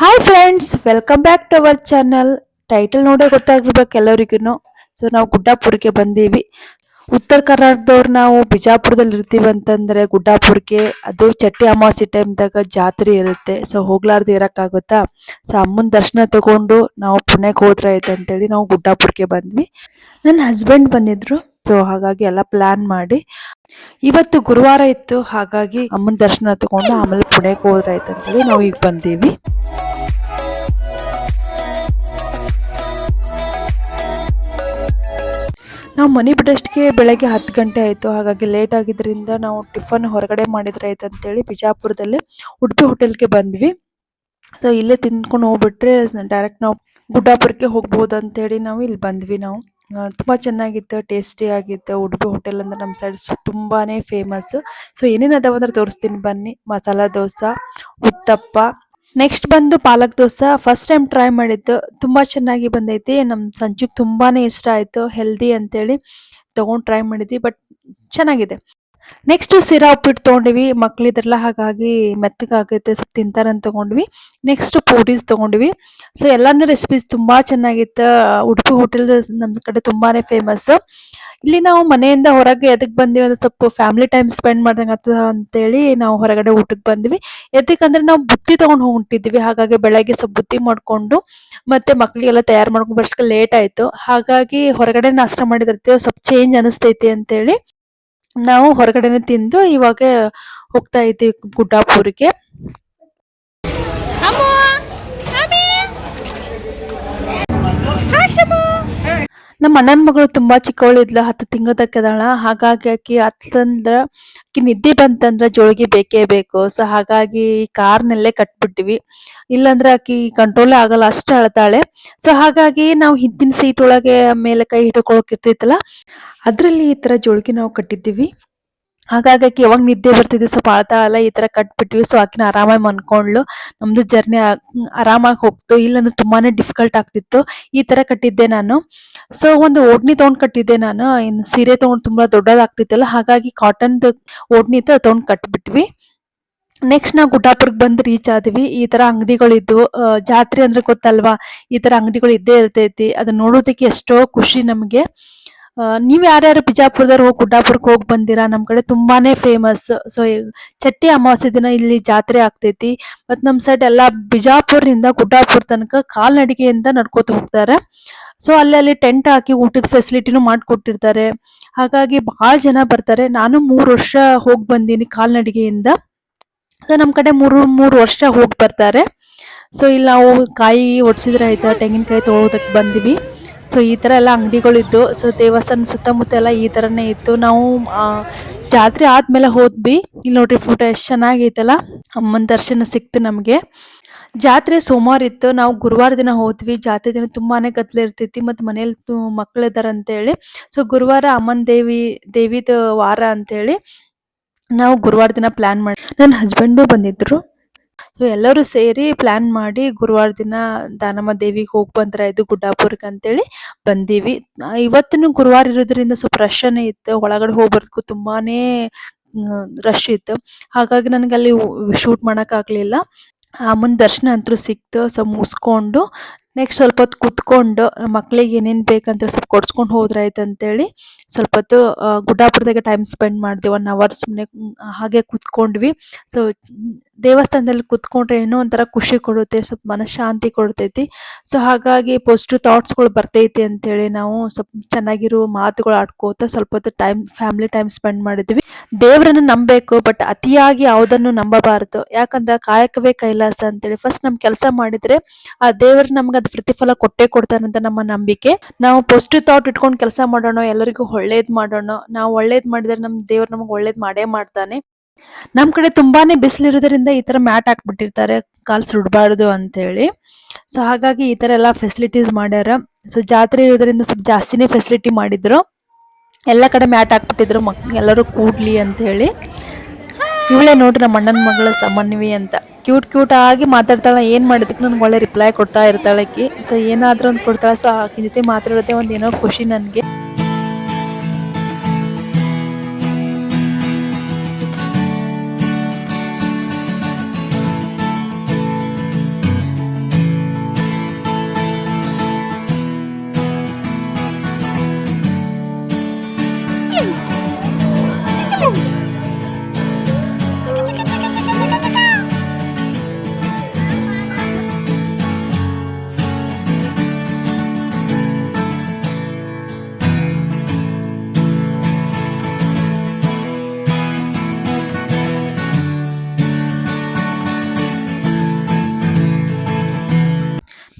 Hi friends welcome back to our channel title ನೋಡೇ ಗೊತ್ತಾಗಿರ್ಬೇಕು ಎಲ್ಲರಿಗೂ ಸೊ ನಾವು ಗುಡ್ಡಾಪುರಕ್ಕೆ ಬಂದೀವಿ. ಉತ್ತರ ಕರ್ನಾಟಕದವ್ರು ನಾವು ಬಿಜಾಪುರದಲ್ಲಿ ಇರ್ತೀವಿ ಅಂತಂದರೆ ಗುಡ್ಡಾಪುರಕ್ಕೆ ಅದು ಚಟ್ಟಿ ಅಮಾವಾಸ್ಯೆ ಟೈಮ್ದಾಗ ಜಾತ್ರೆ ಇರುತ್ತೆ. ಸೊ ಹೋಗ್ಲಾರ್ದು ಇರೋಕ್ಕಾಗುತ್ತಾ? ಸೊ ಅಮ್ಮನ ದರ್ಶನ ತಗೊಂಡು ನಾವು ಪುಣೆಗೆ ಹೋದ್ರೆ ಆಯ್ತು ಅಂತೇಳಿ ನಾವು ಗುಡ್ಡಾಪುರಕ್ಕೆ ಬಂದ್ವಿ. ನನ್ನ ಹಸ್ಬೆಂಡ್ ಬಂದಿದ್ರು. ಸೊ ಹಾಗಾಗಿ ಎಲ್ಲ ಪ್ಲ್ಯಾನ್ ಮಾಡಿ. ಇವತ್ತು ಗುರುವಾರ ಇತ್ತು. ಹಾಗಾಗಿ ಅಮ್ಮನ ದರ್ಶನ ತಗೊಂಡು ಆಮೇಲೆ ಪುಣೆಗೆ ಹೋದ್ರೆ ಆಯ್ತು ಅಂತೇಳಿ ನಾವು ಈಗ ಬಂದೀವಿ. ನಾವು ಮನೆ ಬಿಡೋಷ್ಟಕ್ಕೆ ಬೆಳಗ್ಗೆ ಹತ್ತು ಗಂಟೆ ಆಯಿತು. ಹಾಗಾಗಿ ಲೇಟ್ ಆಗಿದ್ದರಿಂದ ನಾವು ಟಿಫನ್ ಹೊರಗಡೆ ಮಾಡಿದ್ರೆ ಆಯ್ತು ಅಂತೇಳಿ ಬಿಜಾಪುರದಲ್ಲಿ ಉಡುಪಿ ಹೋಟೆಲ್ಗೆ ಬಂದ್ವಿ. ಸೊ ಇಲ್ಲೇ ತಿಂದ್ಕೊಂಡು ಹೋಗ್ಬಿಟ್ರೆ ಡೈರೆಕ್ಟ್ ನಾವು ಗುಡ್ಡಾಪುರಕ್ಕೆ ಹೋಗ್ಬೋದು ಅಂತೇಳಿ ನಾವು ಇಲ್ಲಿ ಬಂದ್ವಿ ನಾವು. ತುಂಬ ಚೆನ್ನಾಗಿತ್ತು ಟೇಸ್ಟಿ ಆಗಿತ್ತು. ಉಡುಪಿ ಹೋಟೆಲ್ ಅಂದರೆ ನಮ್ಮ ಸೈಡ್ ತುಂಬಾ ಫೇಮಸ್ ಸೊ ಏನೇನು ಅದಾವ ಅಂದ್ರೆ ತೋರಿಸ್ತೀನಿ ಬನ್ನಿ. ಮಸಾಲ ದೋಸೆ, ಉತ್ತಪ್ಪ ನೆಕ್ಸ್ಟ್ ಬಂದು palak dosa. First time try ಮಾಡಿದ್ದು. ತುಂಬ ಚೆನ್ನಾಗಿ ಬಂದೈತಿ. ನಮ್ಮ ಸಂಜುಗ್ ತುಂಬಾ ಇಷ್ಟ ಆಯಿತು. ಹೆಲ್ದಿ ಅಂತೇಳಿ ತೊಗೊಂಡು ಟ್ರೈ ಮಾಡಿದ್ವಿ. ಬಟ್ ಚೆನ್ನಾಗಿದೆ. ನೆಕ್ಸ್ಟ್ ಸಿರಾ ಉಪ್ಪಿಟ್ಟು ತೊಗೊಂಡಿವಿ. ಮಕ್ಳಿದ್ರಲ್ಲ ಹಾಗಾಗಿ ಮೆತ್ತಗಾಗೈತೆ ಸ್ವಲ್ಪ ತಿಂತಾರಂತ ತಗೊಂಡ್ವಿ. ನೆಕ್ಸ್ಟ್ ಪೂರೀಸ್ ತೊಗೊಂಡ್ವಿ. ಸೊ ಎಲ್ಲಾನು ರೆಸಿಪೀಸ್ ತುಂಬಾ ಚೆನ್ನಾಗಿತ್ತು. ಉಡುಪಿ ಹೋಟೆಲ್ ನಮ್ಮ ಕಡೆ ತುಂಬಾನೇ ಫೇಮಸ್ ಇಲ್ಲಿ ನಾವು ಮನೆಯಿಂದ ಹೊರಗೆ ಎದಕ್ಕೆ ಬಂದಿವಿ ಅಂದ್ರೆ ಸ್ವಲ್ಪ ಫ್ಯಾಮಿಲಿ ಟೈಮ್ ಸ್ಪೆಂಡ್ ಮಾಡ್ದಂಗೆ ಆಗ್ತದ ಅಂತೇಳಿ ನಾವು ಹೊರಗಡೆ ಊಟಕ್ಕೆ ಬಂದ್ವಿ. ಎದಕ್ಕಂದ್ರೆ ನಾವು ಬುತ್ತಿ ತೊಗೊಂಡು ಹೊಂಟಿದ್ವಿ. ಹಾಗಾಗಿ ಬೆಳಗ್ಗೆ ಸ್ವಲ್ಪ ಬುತ್ತಿ ಮಾಡಿಕೊಂಡು ಮತ್ತೆ ಮಕ್ಕಳಿಗೆಲ್ಲ ತಯಾರು ಮಾಡ್ಕೊಂಡು ಬರೋಷ್ಟಕ್ಕೆ ಲೇಟ್ ಆಯಿತು. ಹಾಗಾಗಿ ಹೊರಗಡೆ ನಾಷ್ಟ ಮಾಡಿದಿರ್ತೀವಿ ಸ್ವಲ್ಪ ಚೇಂಜ್ ಅನಿಸ್ತೈತಿ ಅಂತೇಳಿ. ನಾವು ಹೊರಗಡೆನೆ ತಿಂದು ಇವಾಗ ಹೋಗ್ತಾ ಇದ್ದೀವಿ ಗುಡ್ಡಾಪುರಿಗೆ. ನಮ್ಮ ಅಣ್ಣನ ಮಗಳು ತುಂಬಾ ಚಿಕ್ಕವಳು ಇದ್ಲ ಹತ್ತು ತಿಂಗಳದಕ್ಕದಾಳ ಹಾಗಾಗಿ ಆಕಿ ಹತ್ತಂದ್ರ ಆಕಿ ನಿದ್ದೆ ಬಂತಂದ್ರ ಜೋಳಿಗೆ ಬೇಕೇ ಬೇಕು. ಸೊ ಹಾಗಾಗಿ ಕಾರ್ನಲ್ಲೇ ಕಟ್ಬಿಟ್ಟಿವಿ ಇಲ್ಲಾಂದ್ರ ಆಕಿ ಕಂಟ್ರೋಲ್ ಆಗಲ್ಲ, ಅಷ್ಟು ಅಳ್ತಾಳೆ. ಸೊ ಹಾಗಾಗಿ ನಾವು ಹಿಂದಿನ ಸೀಟ್ ಒಳಗೆ ಮೇಲೆ ಕೈ ಹಿಡ್ಕೊಳಕ್ ಇರ್ತೈತಲ್ಲ ಅದ್ರಲ್ಲಿ ಈ ತರ ಜೋಳಿಗೆ ನಾವು ಕಟ್ಟಿದ್ದೀವಿ. ಹಾಗಾಗಿ ಆಕಿ ಯಾವಾಗ ನಿದ್ದೆ ಬರ್ತಿದ್ವಿ, ಸ್ವಲ್ಪ ಅಲ್ಲ ಈ ತರ ಕಟ್ಬಿಟ್ವಿ. ಸೊ ಆಕಿನ ಆರಾಮಾಗಿ ಮನ್ಕೊಂಡ್ಲು ನಮ್ದು ಜರ್ನಿ ಆರಾಮಾಗಿ ಹೋಗ್ತು. ಇಲ್ಲಾಂದ್ರೆ ತುಂಬಾನೇ ಡಿಫಿಕಲ್ಟ್ ಆಗ್ತಿತ್ತು. ಈ ತರ ಕಟ್ಟಿದ್ದೆ ನಾನು. ಸೊ ಒಂದು ಓಡ್ನಿ ತೊಗೊಂಡು ಕಟ್ಟಿದ್ದೆ ನಾನು. ಇನ್ ಸೀರೆ ತೊಗೊಂಡು ತುಂಬಾ ದೊಡ್ಡದಾಗ್ತಿತ್ತಲ್ಲ, ಹಾಗಾಗಿ ಕಾಟನ್ ಓಡ್ನಿ ತಗೊಂಡ್ ಕಟ್ಬಿಟ್ವಿ. ನೆಕ್ಸ್ಟ್ ನಾವು ಗುಡ್ಡಾಪುರಕ್ಕೆ ಬಂದು ರೀಚ್ ಆದ್ವಿ. ಈ ತರ ಅಂಗಡಿಗಳಿದ್ವು. ಜಾತ್ರೆ ಅಂದ್ರೆ ಗೊತ್ತಲ್ವಾ? ಈ ತರ ಅಂಗಡಿಗಳು ಇದ್ದೇ ಇರ್ತೈತಿ. ಅದನ್ನ ನೋಡೋದಕ್ಕೆ ಎಷ್ಟೋ ಖುಷಿ ನಮ್ಗೆ. ನೀವ್ ಯಾರ್ಯಾರು ಬಿಜಾಪುರದವ್ರು ಹೋಗಿ ಗುಡ್ಡಾಪುರಕ್ಕೆ ಹೋಗಿ ಬಂದಿರಾ? ನಮ್ಮ ಕಡೆ ತುಂಬಾನೇ ಫೇಮಸ್ ಸೊ ಚಟ್ಟಿ ಅಮಾವಾಸ್ಯೆ ದಿನ ಇಲ್ಲಿ ಜಾತ್ರೆ ಆಗ್ತೈತಿ. ಮತ್ತು ನಮ್ಮ ಸೈಡ್ ಎಲ್ಲ ಬಿಜಾಪುರದಿಂದ ಗುಡ್ಡಾಪುರ ತನಕ ಕಾಲ್ನಡಿಗೆಯಿಂದ ನಡ್ಕೋತ ಹೋಗ್ತಾರೆ. ಸೊ ಅಲ್ಲಿ ಅಲ್ಲಿ ಟೆಂಟ್ ಹಾಕಿ ಊಟದ ಫೆಸಿಲಿಟಿನೂ ಮಾಡಿಕೊಟ್ಟಿರ್ತಾರೆ. ಹಾಗಾಗಿ ಬಹಳ ಜನ ಬರ್ತಾರೆ. ನಾನು ಮೂರು ವರ್ಷ ಹೋಗಿ ಬಂದೀನಿ ಕಾಲ್ನಡಿಗೆಯಿಂದ. ಸೊ ನಮ್ಮ ಕಡೆ ಮೂರು ಮೂರು ವರ್ಷ ಹೋಗಿ ಬರ್ತಾರೆ. ಸೊ ಇಲ್ಲಿ ನಾವು ಕಾಯಿ ಒಡ್ಸಿದ್ರೆ ಆಯ್ತಾ? ತೆಂಗಿನಕಾಯಿ ತೊಗೊಳೋದಕ್ಕೆ ಬಂದಿವಿ. ಸೊ ಈ ಥರ ಎಲ್ಲ ಅಂಗಡಿಗಳಿದ್ದು. ಸೊ ದೇವಸ್ಥಾನ ಸುತ್ತಮುತ್ತ ಎಲ್ಲ ಈ ಥರನೇ ಇತ್ತು. ನಾವು ಜಾತ್ರೆ ಆದಮೇಲೆ ಹೋದ್ವಿ. ಇಲ್ಲಿ ನೋಡ್ರಿ ಫೋಟೋ ಎಷ್ಟು ಚೆನ್ನಾಗೈತಲ್ಲ. ಅಮ್ಮನ ದರ್ಶನ ಸಿಕ್ತು ನಮಗೆ. ಜಾತ್ರೆ ಸೋಮವಾರ ಇತ್ತು. ನಾವು ಗುರುವಾರ ದಿನ ಹೋದ್ವಿ. ಜಾತ್ರೆ ದಿನ ತುಂಬಾನೇ ಕತ್ಲೆ ಇರ್ತೈತಿ ಮತ್ತು ಮನೇಲಿ ಮಕ್ಳು ಇದಾರ ಅಂತೇಳಿ. ಸೊ ಗುರುವಾರ ಅಮ್ಮನ ದೇವಿ, ದೇವಿದು ವಾರ ಅಂತೇಳಿ ನಾವು ಗುರುವಾರ ದಿನ ಪ್ಲ್ಯಾನ್ ಮಾಡಿ ನನ್ನ ಹಸ್ಬೆಂಡು ಬಂದಿದ್ರು. ಸೊ ಎಲ್ಲರೂ ಸೇರಿ ಪ್ಲಾನ್ ಮಾಡಿ ಗುರುವಾರ ದಿನ ದಾನಮ್ಮ ದೇವಿಗೆ ಹೋಗಿ ಬಂದ್ರೆ ಇದು ಗುಡ್ಡಾಪುರಕ್ಕೆ ಅಂತೇಳಿ ಬಂದೀವಿ. ಇವತ್ತಿನ ಗುರುವಾರ ಇರೋದ್ರಿಂದ ಸ್ವಲ್ಪ ರಶ್ನೇ ಇತ್ತು. ಒಳಗಡೆ ಹೋಗಿ ತುಂಬಾನೇ ರಶ್ ಇತ್ತು. ಹಾಗಾಗಿ ನನಗೆ ಅಲ್ಲಿ ಶೂಟ್ ಮಾಡೋಕ್ಕಾಗಲಿಲ್ಲ ಅಮ್ಮನ ದರ್ಶನ ಅಂತೂ ಸಿಕ್ತು. ಸೊ ಮುಸ್ಕೊಂಡು ನೆಕ್ಸ್ಟ್ ಸ್ವಲ್ಪ ಹೊತ್ತು ಕುತ್ಕೊಂಡು ಮಕ್ಳಿಗೆ ಏನೇನು ಬೇಕಂತ ಸ್ವಲ್ಪ ಕೊಡ್ಸ್ಕೊಂಡು ಹೋದ್ರಾಯ್ತು ಅಂತೇಳಿ ಸ್ವಲ್ಪ ಹೊತ್ತು ಗುಡ್ಡಾಪುರದಾಗ ಟೈಮ್ ಸ್ಪೆಂಡ್ ಮಾಡಿದೆ. ಒನ್ ಅವರ್ ಸುಮ್ಮನೆ ಹಾಗೆ ಕುತ್ಕೊಂಡ್ವಿ. ಸೊ ದೇವಸ್ಥಾನದಲ್ಲಿ ಕುತ್ಕೊಂಡ್ರೆ ಏನೋ ಒಂಥರ ಖುಷಿ ಕೊಡುತ್ತೆ, ಸ್ವಲ್ಪ ಮನಃಶಾಂತಿ ಕೊಡ್ತೈತಿ. ಸೊ ಹಾಗಾಗಿ ಪಾಸಿಟಿವ್ ಥಾಟ್ಸ್ಗಳು ಬರ್ತೈತಿ ಅಂತೇಳಿ ನಾವು ಸ್ವಲ್ಪ ಚೆನ್ನಾಗಿರೋ ಮಾತುಗಳು ಆಡ್ಕೋತ ಸ್ವಲ್ಪ ಹೊತ್ತು ಟೈಮ್ ಫ್ಯಾಮಿಲಿ ಟೈಮ್ ಸ್ಪೆಂಡ್ ಮಾಡಿದ್ವಿ. ದೇವರನ್ನ ನಂಬಬೇಕು ಬಟ್ ಅತಿಯಾಗಿ ಯಾವುದನ್ನು ನಂಬಬಾರದು. ಯಾಕಂದ್ರೆ ಕಾಯಕವೇ ಕೈಲಾಸ ಅಂತೇಳಿ ಫಸ್ಟ್ ನಮ್ ಕೆಲಸ ಮಾಡಿದ್ರೆ ಆ ದೇವರು ನಮ್ಗೆ ಅದು ಪ್ರತಿಫಲ ಕೊಟ್ಟೇ ಕೊಡ್ತಾನಂತ ನಮ್ಮ ನಂಬಿಕೆ. ನಾವು ಪಾಸಿಟಿವ್ ಥಾಟ್ ಇಟ್ಕೊಂಡು ಕೆಲಸ ಮಾಡೋಣ, ಎಲ್ಲರಿಗೂ ಒಳ್ಳೇದ್ ಮಾಡೋಣ. ನಾವು ಒಳ್ಳೇದ್ ಮಾಡಿದ್ರೆ ನಮ್ ದೇವ್ರು ನಮ್ಗೆ ಒಳ್ಳೇದ್ ಮಾಡೇ ಮಾಡ್ತಾನೆ. ನಮ್ ಕಡೆ ತುಂಬಾನೇ ಬಿಸಿಲಿರೋದ್ರಿಂದ ಈ ತರ ಮ್ಯಾಟ್ ಹಾಕ್ಬಿಟ್ಟಿರ್ತಾರೆ, ಕಾಲು ಸುಡಬಾರ್ದು ಅಂತ ಹೇಳಿ ಸೊ ಹಾಗಾಗಿ ಈ ತರ ಎಲ್ಲ ಫೆಸಿಲಿಟೀಸ್ ಮಾಡ್ಯಾರ. ಸೊ ಜಾತ್ರೆ ಇರೋದ್ರಿಂದ ಸ್ವಲ್ಪ ಜಾಸ್ತಿನೇ ಫೆಸಿಲಿಟಿ ಮಾಡಿದ್ರು. ಎಲ್ಲ ಕಡೆ ಮ್ಯಾಟ್ ಹಾಕ್ಬಿಟ್ಟಿದ್ರು ಮಕ್, ಎಲ್ಲರೂ ಕೂಡ್ಲಿ ಅಂತ ಹೇಳಿ ಇವಳೇ ನೋಡ್ರಿ ನಮ್ಮ ಅಣ್ಣನ ಮಗಳ ಸಮನ್ವಿ ಅಂತ. ಕ್ಯೂಟ್ ಕ್ಯೂಟ್ ಆಗಿ ಮಾತಾಡ್ತಾಳೆ. ಏನು ಮಾಡಿದಕ್ಕೆ ನನಗೆ ಒಳ್ಳೆ ರಿಪ್ಲೈ ಕೊಡ್ತಾ ಇರ್ತಾಳೆ ಆಕಿ. ಸೊ ಏನಾದರೂ ಒಂದು ಕೊಡ್ತಾಳೆ. ಸೊ ಆಕಿನ ಜೊತೆ ಮಾತಾಡೋದೇ ಒಂದು ಏನೋ ಖುಷಿ ನನಗೆ.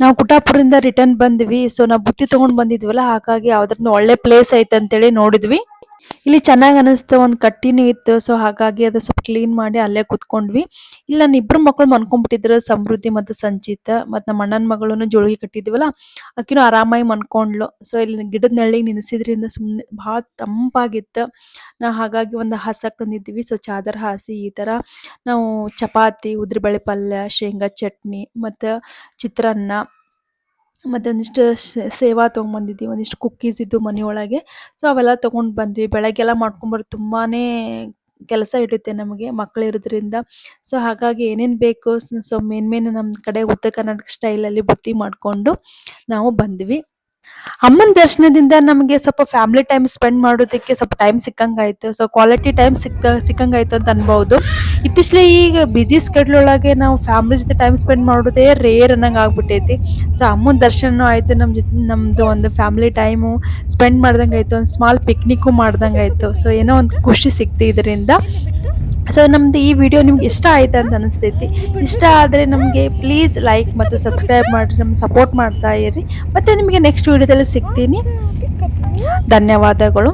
ನಾವು ಕುಟಾಪುರದಿಂದ ರಿಟರ್ನ್ ಬಂದ್ವಿ. ಸೊ ನಾವು ಬುತ್ತಿ ತಗೊಂಡ್ ಬಂದಿದ್ವಲ್ಲ, ಹಾಗಾಗಿ ಯಾವ್ದಾದ್ರು ಒಳ್ಳೆ ಪ್ಲೇಸ್ ಐತೆ ಅಂತೇಳಿ ನೋಡಿದ್ವಿ. ಇಲ್ಲಿ ಚೆನ್ನಾಗಿ ಅನಿಸ್ತು, ಒಂದು ಕಟ್ಟಿನೂ ಇತ್ತು ಸೊ ಹಾಗಾಗಿ ಅದು ಸ್ವಲ್ಪ ಕ್ಲೀನ್ ಮಾಡಿ ಅಲ್ಲೇ ಕುತ್ಕೊಂಡ್ವಿ. ಇಲ್ಲಿ ನನ್ನ ಇಬ್ಬರು ಮಕ್ಕಳು ಮನ್ಕೊಂಡ್ಬಿಟ್ಟಿದ್ರು ಸಮೃದ್ಧಿ ಮತ್ತು ಸಂಚಿತ, ಮತ್ತು ನಮ್ಮ ಅಣ್ಣನ ಮಗಳನ್ನು ಜೋಳಿಗೆ ಕಟ್ಟಿದ್ವಲ್ಲ ಆಕಿನೂ ಆರಾಮಾಗಿ ಮನ್ಕೊಂಡ್ಲು ಸೊ ಇಲ್ಲಿ ಗಿಡದ ನೆರಳಿಗೆ ನೆನೆಸಿದ್ರಿಂದ ಸುಮ್ಮನೆ ಭಾಳ ತಂಪಾಗಿತ್ತು. ನಾ ಹಾಗಾಗಿ ಒಂದು ಹಾಸಕ್ ತಂದಿದ್ವಿ. ಸೊ ಚಾದರ್ ಹಾಸಿ ಈ ಥರ ನಾವು ಚಪಾತಿ ಉದ್ರಿಬಳೆ ಪಲ್ಯ, ಶೇಂಗಾ ಚಟ್ನಿ, ಮತ್ತು ಚಿತ್ರಾನ್ನ ಮತ್ತೆ ಒಂದಿಷ್ಟು ಸೇವಾ ತೊಗೊಂಬಂದಿದ್ವಿ ಒಂದಿಷ್ಟು ಕುಕ್ಕೀಸ್ ಇದ್ದು ಮನೆಯೊಳಗೆ. ಸೊ ಅವೆಲ್ಲ ತೊಗೊಂಡು ಬಂದ್ವಿ. ಬೆಳಗ್ಗೆಲ್ಲ ಮಾಡ್ಕೊಂಬರೋದು ತುಂಬಾ ಕೆಲಸ ಇರುತ್ತೆ ನಮಗೆ ಮಕ್ಕಳು ಇರೋದ್ರಿಂದ. ಸೊ ಹಾಗಾಗಿ ಏನೇನು ಬೇಕು, ಸೊ ಮೇನ್ ಮೇನ್ ನಮ್ಮ ಕಡೆ ಉತ್ತರ ಕರ್ನಾಟಕ ಸ್ಟೈಲಲ್ಲಿ ಬುತ್ತಿ ಮಾಡಿಕೊಂಡು ನಾವು ಬಂದ್ವಿ. ಅಮ್ಮನ ದರ್ಶನದಿಂದ ನಮಗೆ ಸ್ವಲ್ಪ ಫ್ಯಾಮಿಲಿ ಟೈಮ್ ಸ್ಪೆಂಡ್ ಮಾಡೋದಕ್ಕೆ ಸ್ವಲ್ಪ ಟೈಮ್ ಸಿಕ್ಕಂಗಾಯ್ತು. ಸೊ ಕ್ವಾಲಿಟಿ ಟೈಮ್ ಸಿಕ್ಕ, ಸಿಕ್ಕಂಗಾಯ್ತು ಅಂತ ಅನ್ಬೋದು. ಇತ್ತೀಚಲೆ ಈಗ ಬಿಜಿ ಸ್ಕೆಡ್ಯೂಲ್ ಒಳಗೆ ನಾವು ಫ್ಯಾಮಿಲಿ ಜೊತೆ ಟೈಮ್ ಸ್ಪೆಂಡ್ ಮಾಡೋದೇ ರೇರ್ ಅನ್ನಂಗೆ ಆಗ್ಬಿಟ್ಟೈತಿ. ಸೊ ಅಮ್ಮನ ದರ್ಶನ ಆಯಿತು ನಮ್ಮ ಜೊತೆ ನಮ್ಮದು ಒಂದು ಫ್ಯಾಮಿಲಿ ಟೈಮು ಸ್ಪೆಂಡ್ ಮಾಡ್ದಂಗೆ ಆಯಿತು ಒಂದು ಸ್ಮಾಲ್ ಪಿಕ್ನಿಕ್ಕು ಮಾಡ್ದಂಗೆ ಆಯಿತು ಸೊ ಏನೋ ಒಂದು ಖುಷಿ ಸಿಕ್ತು ಇದರಿಂದ. ಸೊ ನಮ್ದು ಈ ವಿಡಿಯೋ ನಿಮ್ಗೆ ಇಷ್ಟ ಆಯ್ತು ಅಂತ ಅನಿಸ್ತೈತಿ. ಇಷ್ಟ ಆದರೆ ನಮಗೆ ಪ್ಲೀಸ್ ಲೈಕ್ ಮತ್ತು ಸಬ್ಸ್ಕ್ರೈಬ್ ಮಾಡಿ ನಮ್ಗೆ ಸಪೋರ್ಟ್ ಮಾಡ್ತಾ ಇರಿ. ಮತ್ತು ನಿಮಗೆ ನೆಕ್ಸ್ಟ್ ವಿಡಿಯೋದಲ್ಲಿ ಸಿಗ್ತೀನಿ. ಧನ್ಯವಾದಗಳು.